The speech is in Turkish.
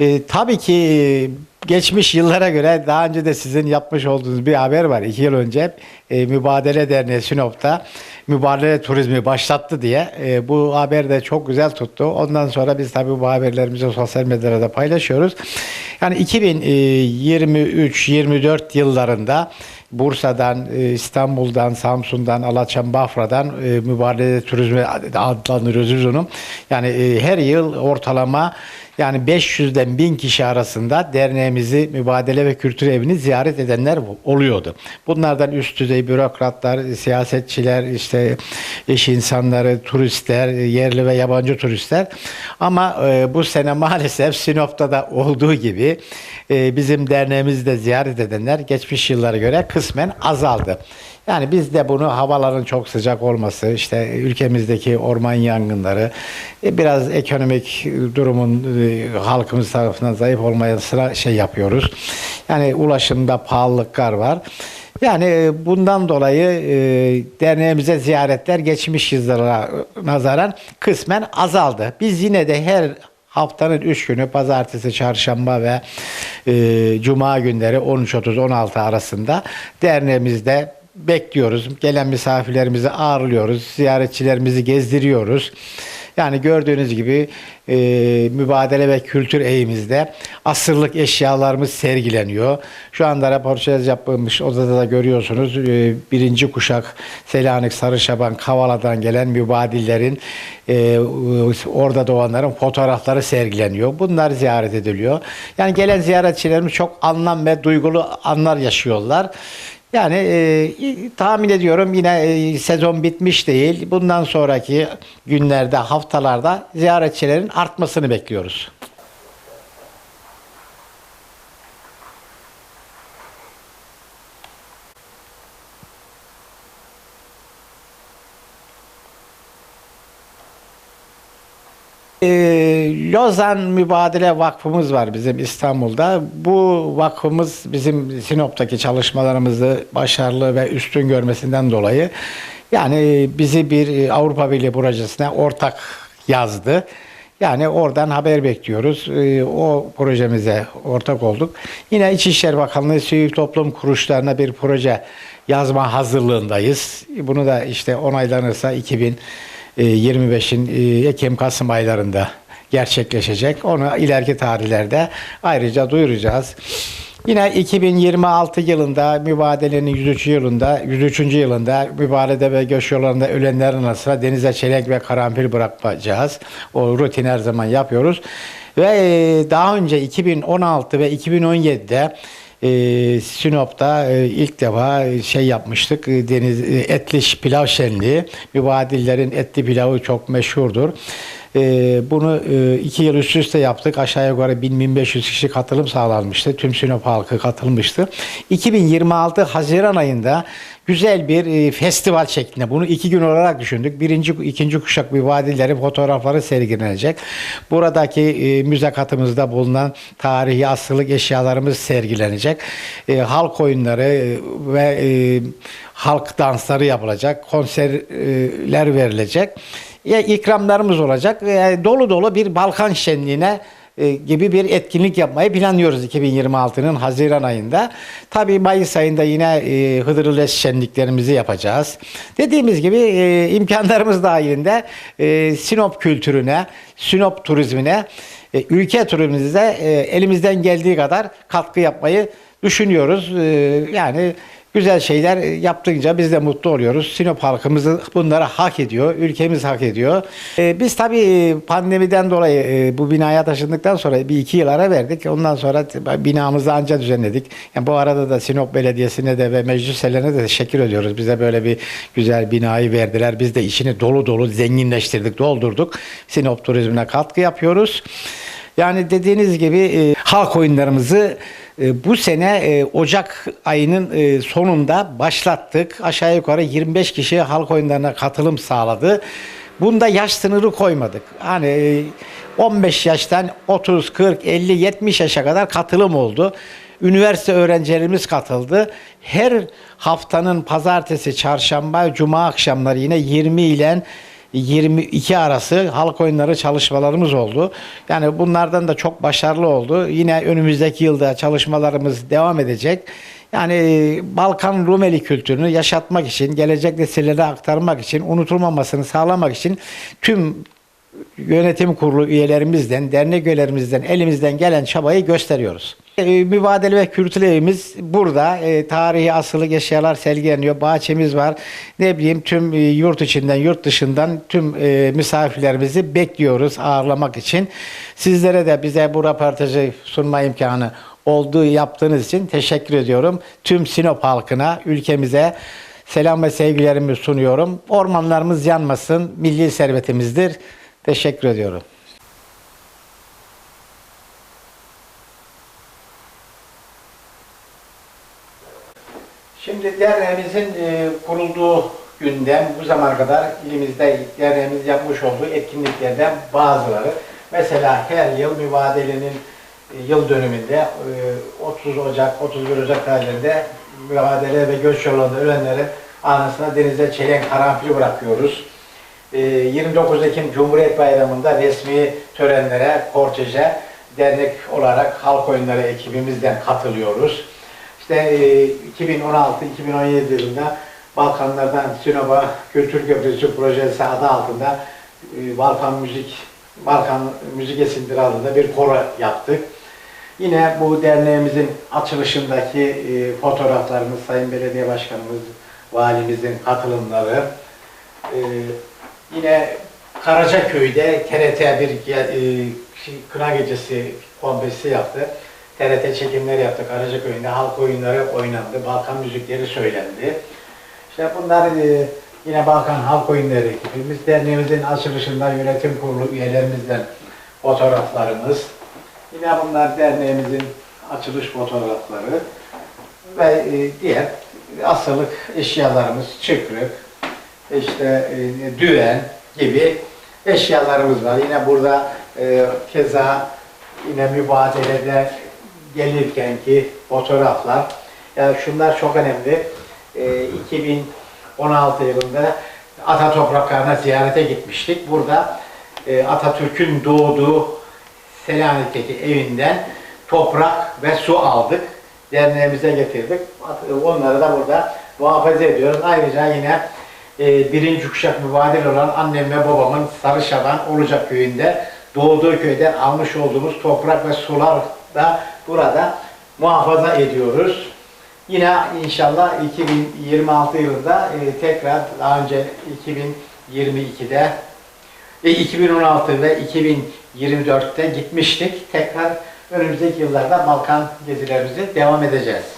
E, tabii ki e, geçmiş yıllara göre daha önce de sizin yapmış olduğunuz bir haber var. İki yıl önce e, Mübadele Derneği Sinop'ta mübadele turizmi başlattı diye e, bu haber de çok güzel tuttu. Ondan sonra biz tabii bu haberlerimizi sosyal medyada da paylaşıyoruz. Yani 2023-24 yıllarında Bursa'dan, e, İstanbul'dan, Samsun'dan, Alaçam, Bafra'dan e, mübadele turizmi adlandırıyoruz onu. Yani e, her yıl ortalama yani 500'den 1000 kişi arasında derneğimizi mübadele ve kültür evini ziyaret edenler oluyordu. Bunlardan üst düzey bürokratlar, siyasetçiler, işte iş insanları, turistler, yerli ve yabancı turistler. Ama e, bu sene maalesef Sinop'ta da olduğu gibi e, bizim derneğimizde ziyaret edenler geçmiş yıllara göre kısmen azaldı. Yani biz de bunu havaların çok sıcak olması, işte ülkemizdeki orman yangınları, e, biraz ekonomik durumun halkımız tarafından zayıf olmayasına şey yapıyoruz. Yani ulaşımda pahalılıklar var. Yani e, bundan dolayı e, derneğimize ziyaretler geçmiş yıllara nazaran kısmen azaldı. Biz yine de her haftanın 3 günü pazartesi, çarşamba ve e, cuma günleri 13.30-16 arasında derneğimizde bekliyoruz. Gelen misafirlerimizi ağırlıyoruz. Ziyaretçilerimizi gezdiriyoruz. Yani gördüğünüz gibi e, mübadele ve kültür evimizde asırlık eşyalarımız sergileniyor. Şu anda raportaj yapılmış odada da görüyorsunuz. E, birinci kuşak Selanik, Sarışaban, Kavala'dan gelen mübadillerin e, orada doğanların fotoğrafları sergileniyor. Bunlar ziyaret ediliyor. Yani gelen ziyaretçilerimiz çok anlam ve duygulu anlar yaşıyorlar. Yani e, tahmin ediyorum yine e, sezon bitmiş değil. Bundan sonraki günlerde, haftalarda ziyaretçilerin artmasını bekliyoruz. e, Lozan Mübadele Vakfımız var bizim İstanbul'da. Bu vakfımız bizim Sinop'taki çalışmalarımızı başarılı ve üstün görmesinden dolayı yani bizi bir e, Avrupa Birliği projesine ortak yazdı. Yani oradan haber bekliyoruz. Ee, o projemize ortak olduk. Yine İçişleri Bakanlığı Sivil Toplum Kuruluşlarına bir proje yazma hazırlığındayız. Bunu da işte onaylanırsa 2000 e, 25'in e, Ekim-Kasım aylarında gerçekleşecek. Onu ileriki tarihlerde ayrıca duyuracağız. Yine 2026 yılında mübadelenin 103. yılında 103. yılında mübarede ve göç yollarında ölenlerin arasına denize çelenk ve karanfil bırakacağız. O rutin her zaman yapıyoruz. Ve e, daha önce 2016 ve 2017'de e, Sinop'ta e, ilk defa şey yapmıştık. E, Deniz e, etli pilav şenliği. Mübadillerin etli pilavı çok meşhurdur. E, bunu e, iki yıl üst üste yaptık. Aşağı yukarı 1000-1500 kişi katılım sağlanmıştı. Tüm Sinop halkı katılmıştı. 2026 Haziran ayında güzel bir e, festival şeklinde bunu iki gün olarak düşündük. Birinci, ikinci kuşak bir vadileri fotoğrafları sergilenecek. Buradaki e, müze katımızda bulunan tarihi asırlık eşyalarımız sergilenecek. E, halk oyunları ve halk dansları yapılacak. Konserler verilecek. Ya ikramlarımız olacak. E, dolu dolu bir Balkan şenliğine e, gibi bir etkinlik yapmayı planlıyoruz 2026'nın Haziran ayında. Tabii Mayıs ayında yine e, şenliklerimizi yapacağız. Dediğimiz gibi e, imkanlarımız dahilinde e, Sinop kültürüne, Sinop turizmine, ülke turizmimize elimizden geldiği kadar katkı yapmayı düşünüyoruz. Yani güzel şeyler yaptıkça biz de mutlu oluyoruz. Sinop halkımız bunları hak ediyor. Ülkemiz hak ediyor. Ee, biz tabii pandemiden dolayı e, bu binaya taşındıktan sonra bir iki yıl ara verdik. Ondan sonra binamızı anca düzenledik. Yani bu arada da Sinop Belediyesi'ne de ve meclislerine de teşekkür ediyoruz. Bize böyle bir güzel binayı verdiler. Biz de işini dolu dolu zenginleştirdik, doldurduk. Sinop turizmine katkı yapıyoruz. Yani dediğiniz gibi e, halk oyunlarımızı e, bu sene e, Ocak ayının e, sonunda başlattık. Aşağı yukarı 25 kişi halk oyunlarına katılım sağladı. Bunda yaş sınırı koymadık. Hani e, 15 yaştan 30, 40, 50, 70 yaşa kadar katılım oldu. Üniversite öğrencilerimiz katıldı. Her haftanın pazartesi, çarşamba, cuma akşamları yine 20 ile 22 arası halk oyunları çalışmalarımız oldu. Yani bunlardan da çok başarılı oldu. Yine önümüzdeki yılda çalışmalarımız devam edecek. Yani Balkan Rumeli kültürünü yaşatmak için, gelecek nesillere aktarmak için, unutulmamasını sağlamak için tüm yönetim kurulu üyelerimizden, dernek üyelerimizden elimizden gelen çabayı gösteriyoruz. E, mübadele ve kültür evimiz burada. E, tarihi asılı eşyalar sergileniyor. Bahçemiz var. Ne bileyim tüm e, yurt içinden, yurt dışından tüm e, misafirlerimizi bekliyoruz ağırlamak için. Sizlere de bize bu röportajı sunma imkanı olduğu yaptığınız için teşekkür ediyorum. Tüm Sinop halkına, ülkemize selam ve sevgilerimi sunuyorum. Ormanlarımız yanmasın, milli servetimizdir. Teşekkür ediyorum. Şimdi derneğimizin e, kurulduğu günden bu zamana kadar ilimizde derneğimiz yapmış olduğu etkinliklerden bazıları. Mesela her yıl mübadelenin e, yıl dönümünde e, 30 Ocak, 31 Ocak tarihlerinde mübadele ve göç yolunda ölenleri anısına denize çelenk karanfili bırakıyoruz. E, 29 Ekim Cumhuriyet Bayramı'nda resmi törenlere, korteje dernek olarak halk oyunları ekibimizden katılıyoruz. İşte e, 2016-2017 yılında Balkanlardan Sinop'a Kültür Köprüsü Projesi adı altında e, Balkan Müzik Balkan Müzik Esintileri adında bir koro yaptık. Yine bu derneğimizin açılışındaki e, fotoğraflarımız Sayın Belediye Başkanımız, Valimizin katılımları, e, yine Karacaköy'de TRT bir e, kına gecesi kombesi yaptı. TRT çekimleri yaptı Karacaköy'ünde. Halk oyunları oynandı. Balkan müzikleri söylendi. İşte bunlar e, yine Balkan Halk Oyunları ekibimiz. Derneğimizin açılışında yönetim kurulu üyelerimizden fotoğraflarımız. Yine bunlar derneğimizin açılış fotoğrafları ve e, diğer asılık eşyalarımız, çıkrık, işte e, düğen gibi eşyalarımız var. Yine burada e, keza yine mübadelede gelirkenki fotoğraflar. Yani şunlar çok önemli. E, 2016 yılında Ata topraklarına ziyarete gitmiştik. Burada e, Atatürk'ün doğduğu Selanik'teki evinden toprak ve su aldık. Derneğimize getirdik. Onları da burada muhafaza ediyoruz. Ayrıca yine e, birinci kuşak mübadil olan annem ve babamın Sarışaban Olacak köyünde doğduğu köyden almış olduğumuz toprak ve sular da burada muhafaza ediyoruz. Yine inşallah 2026 yılında e, tekrar daha önce 2022'de e, 2016 ve 2024'te gitmiştik. Tekrar önümüzdeki yıllarda Balkan gezilerimizi devam edeceğiz.